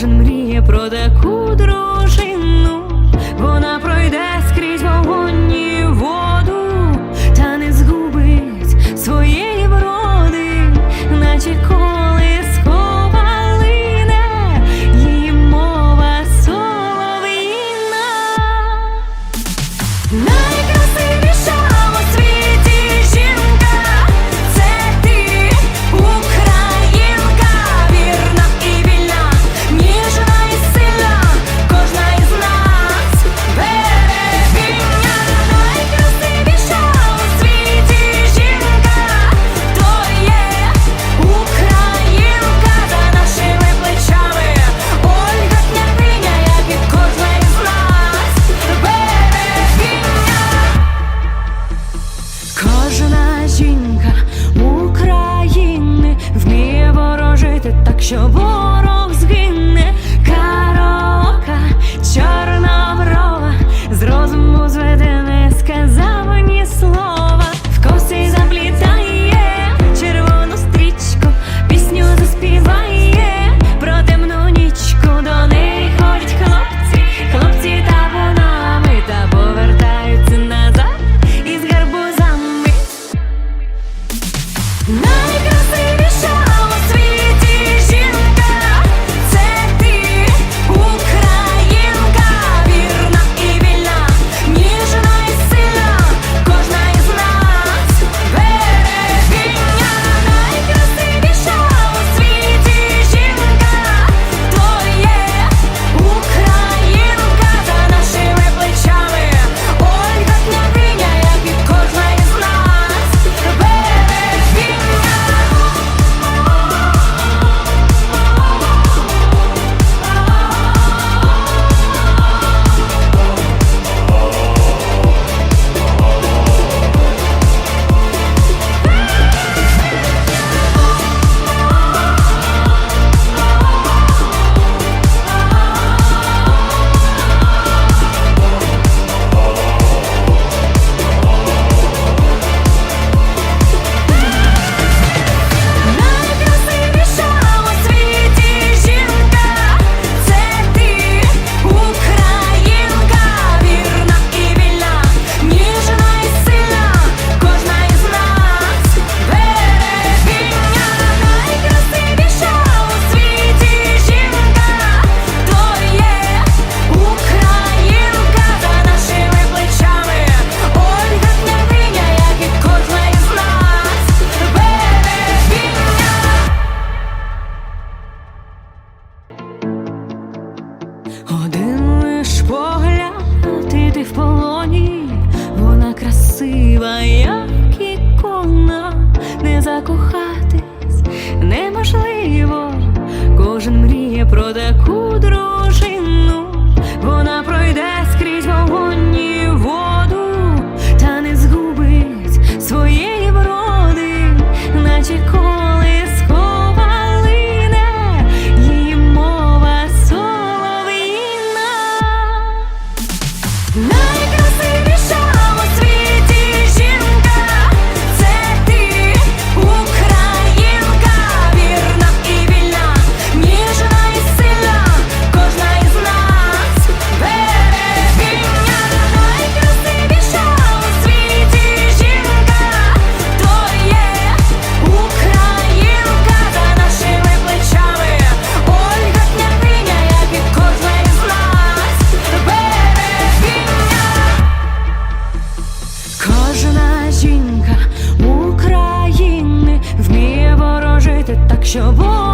Кожен мріє про таку дружину, так, проде дружину, вона пройде скрізь вогонь і воду, та не згубить своєї вроди, наче. 就不